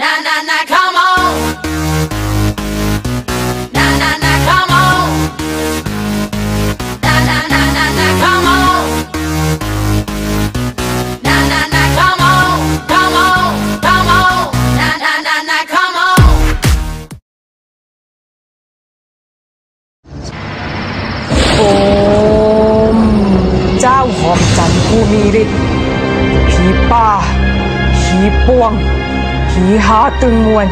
Na na na, come on. Na na na, come on. Na na na na na, come on. Na na na, come on, come on, come on. Na na na na, come on. โอมเจ้าหอมจันทร์ผู้มีฤทธิ์ผีป่าผีป่วง ผีหาตึงมวล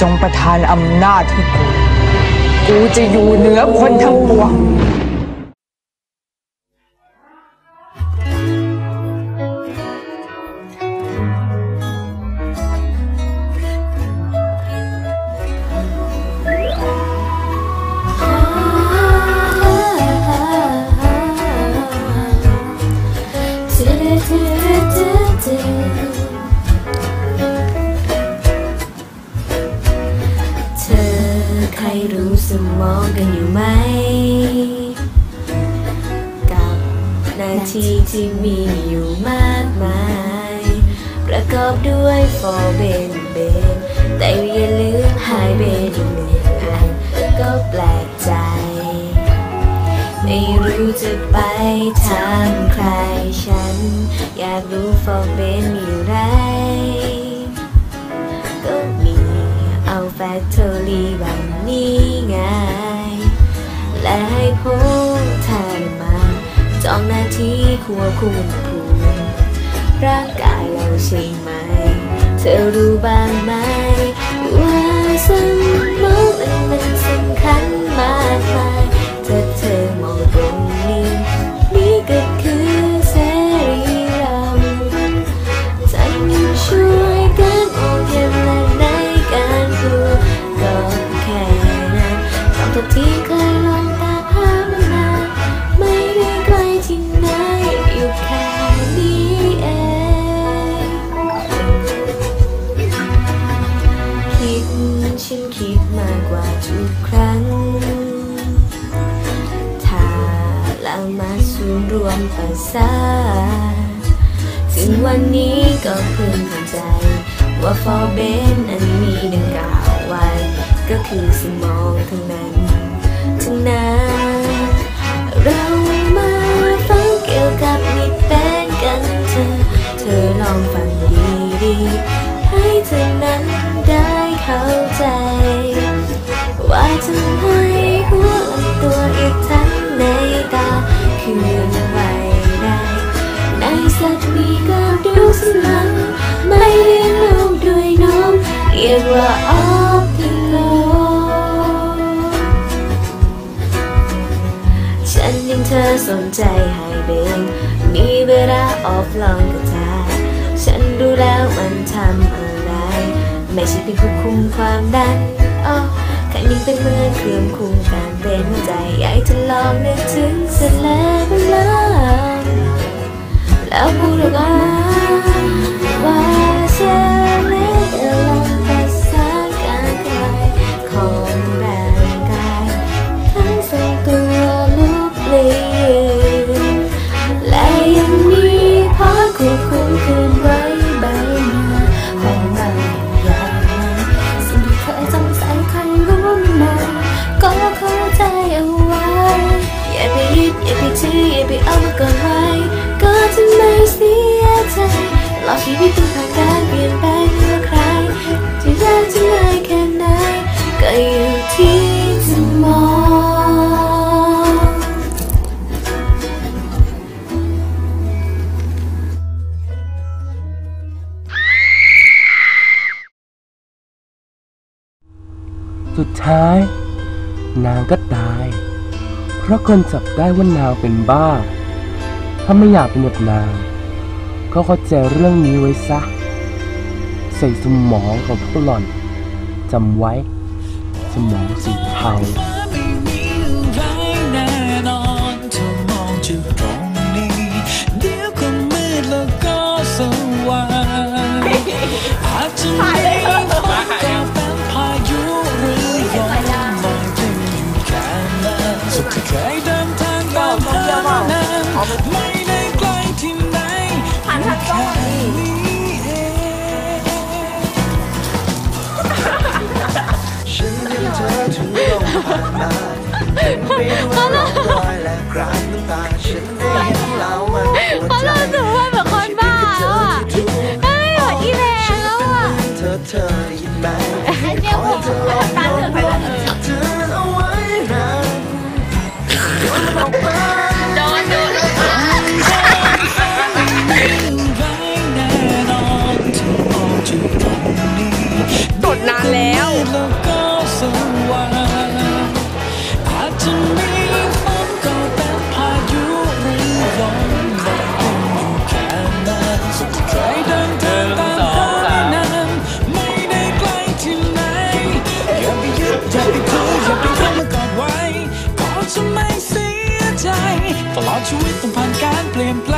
จงประทานอำนาจให้กู กูจะอยู่เหนือคนทั้งปวง มองกันอยู่ไหม กับนาทีที่มีอยู่มากมาย ประกอบด้วยฟอเบนเบนแต่อย่าลืมหายเบนอีกหนึ่งอันก็แปลกใจ ไม่รู้จะไปทางใครฉัน อยากรู้ฟอเบนอยู่ไร เธอรี่แบบนี้ไง และให้พบแทนมาจองหน้าที่ควบคุมอุณหภูมิร่างกายเราใช่ไหม เธอรู้บ้างไหม ครั้ง ถ้าเรามาสูรวมประสาถึงวันนี้ก็เพิ่งเข้าใจ ว่าฟอร์เบนนั้นมีดังกล่าวไว้ ก็คือสมองทั้งนั้น ทั้งนั้นเรามาฟังเกี่ยวกับนิทานกันเธอ เธอลองฟัง ว่าทำให้หัวลำตัวอีกทั้งในตาเคลื่อนไหวได้ในสัตว์มีก็ดูสลังไม่เลี้ยงลูกด้วยนมเรียกว่าออฟติโลฉันยังเธอสนใจให้เบนมีเวลาออฟลองกับเธอฉันดูแล้วมันทำอะไร ไม่ใช่เป็นควบคุมความดัน เป็นเหมือนเครื่องคุมการเป็นหัวใจอยากใหญ่จะลองนึกถึงเสร็จแล้วลแล้วพูดออกมาว่าฉัน ยึดอย่าไปถืออย่าไปเอามาก่อนไว้ก็จะไม่เสียใจลองชีวิตต้องผ่านการเปลี่ยนแปลงเมื่อใครจะยากจะง่ายแค่ไหนก็อยู่ที่จะมองสุดท้าย นางก็ตาย ราะคนจับได้ว่านางเป็นบ้า ถ้าไม่อยากเป็นแบบนาง ก็เข้าใจเรื่องนี้ไว้ซะ ใส่สมองของพวกหล่อนจำไว้ สมองสีเทา ได้เดินทางตามหามานาไม่ได้ไกลที่ไหนผ่านทางกล้องนี้เองฉันยังเธอถึงลมผ่านมาเห็นปีนว่าร่องรอยและกรานน้ำตาฉันได้เห็นเหล่ามันหัวใจเขาเล่าถึงว่าแบบคนบ้าอะเอ้ยหัวที่แรงแล้วอะเธอเธอได้ยินไหมขอให้เธอลอง ตลอดชีวิตต้องผ่านการเปลี่ยนแปลง